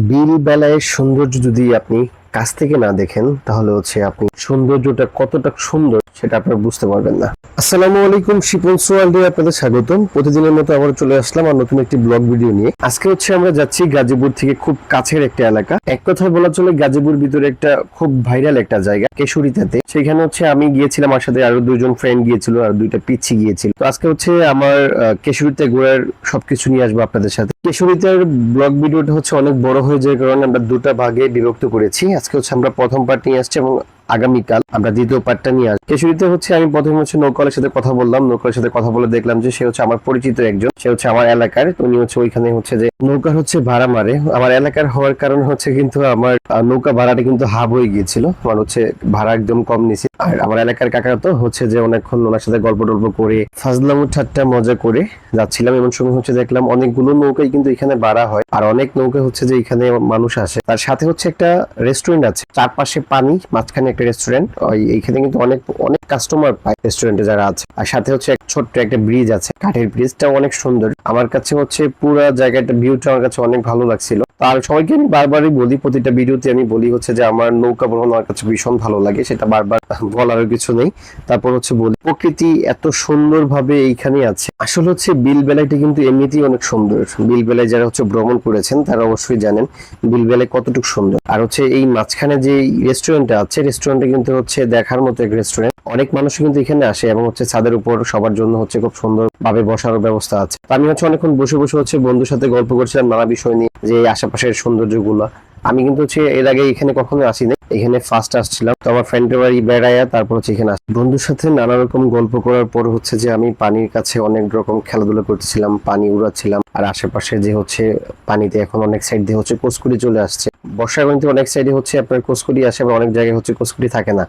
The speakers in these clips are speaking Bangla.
বিল বেলায় সৌন্দর্য যদি আপনি কাছ থেকে না দেখেন, তাহলে হচ্ছে আপনি সৌন্দর্যটা কতটা সুন্দর সেটা আপনারা বুঝতে পারবেন না। আসসালামু আলাইকুম, শিপন সোয়াল্ডে আপনাদের স্বাগতম। প্রতিদিনের মতো আবার চলে আসলাম আর নতুন একটি ব্লগ ভিডিও নিয়ে। আজকে হচ্ছে আমরা যাচ্ছি গাজীপুর থেকে খুব কাছের একটা এলাকা। এক কথায় বলা চলে, গাজীপুর ভিতরে একটা খুব ভাইরাল একটা জায়গা কেশুরিতাতে সেখানে হচ্ছে আমি গিয়েছিলাম, আমার সাথে আরও দুজন ফ্রেন্ড গিয়েছিল, আর দুইটা পিচ্ছি গিয়েছিল। তো আজকে হচ্ছে আমার কেশুরিতে ঘোরার সবকিছু নিয়ে আসব আপনাদের সাথে। কেশুরিতার ব্লগ ভিডিওটা হচ্ছে অনেক বড় হয়ে যায়, কারণে আমরা দুটা ভাগে বিভক্ত করেছি। আজকে হচ্ছে আমরা প্রথম পার্ট নিয়ে আসছি এবং আগামীকাল আমরা দ্বিতীয় পার্টটা নিয়ে আসব। কেশুরিতে হচ্ছে আমি প্রথমে হচ্ছে নৌকালের সাথে কথা বললাম। নৌকালের সাথে কথা বলে দেখলাম যে সে হচ্ছে আমার পরিচিত একজন। সে হচ্ছে আমার এলাকার। উনি হচ্ছে ওইখানে হচ্ছে যে নৌকা হচ্ছে ভাড়া মারে। আমার এলাকার হওয়ার কারণে হচ্ছে কিন্তু আমার নৌকা ভাড়াটা কিন্তু হাব হয়ে গিয়েছিল। আমার হচ্ছে ভাড়া একদম কম নিছি আর আমার এলাকার কাকা তো হচ্ছে যে অনেকক্ষণ ওনার সাথে গল্প টল্প করে, ফাজলামু ঠাট্টা মজা করে যাচ্ছিলাম। এমন সময় হচ্ছে দেখলাম অনেকগুলো নৌকাই কিন্তু এখানে ভাড়া হয়। আর অনেক নৌকা হচ্ছে যে এখানে মানুষ আসে। তার সাথে হচ্ছে একটা রেস্টুরেন্ট আছে। চারপাশে পানি, মাঝখানে একটা রেস্টুরেন্ট ওই এইখানে কিন্তু অনেক অনেক কাস্টমার পায় রেস্টুরেন্টে যারা আছে। আর সাথে হচ্ছে ছোট্ট একটা ব্রিজ আছে, কাঠের ব্রিজটা অনেক সুন্দর। আমার কাছে হচ্ছে পুরো জায়গাটা ভিউটা আমার কাছে অনেক ভালো লাগছিল। আর সবাইকে আমি বারবারই বলি, প্রতিটা ভিডিওতে আমি বলি হচ্ছে যে আমার নৌকা ভ্রমণ আমার কাছে ভীষণ ভালো লাগে, সেটা বারবার বলার কিছু নেই। তারপর হচ্ছে বলি, প্রকৃতি এত সুন্দর ভাবে এইখানে আছে। আসলে হচ্ছে বিল বেলাইটা কিন্তু এমনিতেই অনেক সুন্দর। বিল বেলায় যারা হচ্ছে ভ্রমণ করেছেন, তারা অবশ্যই জানেন বিল বেলায় কতটুকু সুন্দর। আর হচ্ছে এই মাঝখানে যে রেস্টুরেন্টটা আছে রেস্টুরেন্টটা কিন্তু হচ্ছে দেখার মতো এক রেস্টুরেন্ট অনেক মানুষ কিন্তু এখানে আসে এবং হচ্ছে ছাদের উপর সবার জন্য হচ্ছে খুব সুন্দর ভাবে বসার ব্যবস্থা আছে। আমি হচ্ছে অনেকক্ষণ বসে বসে হচ্ছে বন্ধুর সাথে গল্প করছিলাম নানা বিষয় নিয়ে, যে আশেপাশের সৌন্দর্যগুলো। আমি কিন্তু হচ্ছে এর আগে এখানে কখনো আসিনি, এখানে ফার্স্ট আসছিলাম। তো আমার ফ্রেন্ডের বাড়ি বেড়াইয়া তারপর হচ্ছে এখানে আসি। বন্ধুর সাথে নানা রকম গল্প করার পর হচ্ছে যে আমি পানির কাছে অনেক রকম খেলাধুলা করতেছিলাম, পানি উড়াচ্ছিলাম। আর আশেপাশে যে হচ্ছে পানিতে এখন অনেক সাইড দিয়ে হচ্ছে কোসকুড়ি চলে আসছে। বর্ষার কিন্তু অনেক সাইডে হচ্ছে আপনার কোসকুড়ি আসে, আবার অনেক জায়গায় হচ্ছে কোসকুড়ি থাকে না।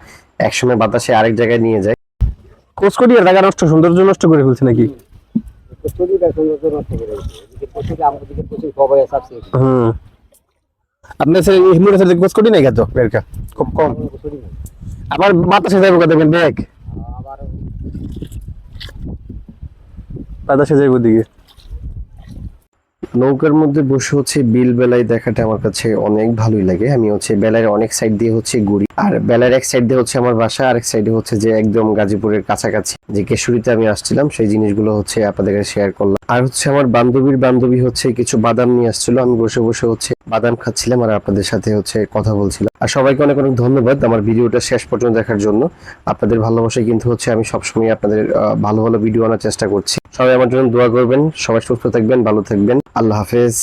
একসময় বাতাসে আরেক জায়গায় নিয়ে যায়। কোসকটি টাকা নষ্ট সৌন্দর্য নষ্ট করে ফেলছে নাকি? হুম। আপনার স্যার এই মুড়ে স্যার কোসকটি নাই খেতো বেরকা? খুব কম। আবার বাতাসে যাব কথা দেখবেন দেখ। বাতাসে যাইব দিকে নৌকার মধ্যে বসে হচ্ছে বিল বেলায় দেখাটা আমার কাছে অনেক ভালোই লাগে। আমি হচ্ছে বেলার অনেক সাইড দিয়ে হচ্ছে ঘুরি। আর বেলার এক সাইড দিয়ে হচ্ছে আমার বাসা আর আরেক সাইডে হচ্ছে যে একদম গাজীপুরের কাছাকাছি যে কেশুরিতে আমি আসছিলাম, সেই জিনিসগুলো হচ্ছে আপনাদের শেয়ার করলাম। আর হচ্ছে আমার বান্ধবীর বান্ধবী হচ্ছে কিছু বাদাম নিয়ে আসছিল। আমি বসে বসে হচ্ছে বাদাম খাচ্ছিলাম আর আপনাদের সাথে হচ্ছে কথা বলছিলাম। আর সবাইকে অনেক অনেক ধন্যবাদ আমার ভিডিওটা শেষ পর্যন্ত দেখার জন্য। আপনাদের ভালোবাসায় কিন্তু হচ্ছে আমি সবসময় আপনাদের ভালো ভালো ভিডিও আনার চেষ্টা করছি। সবাই আমার জন্য দোয়া করবেন, সবাই সুস্থ থাকবেন, ভালো থাকবেন। আল্লাহ হাফেজ।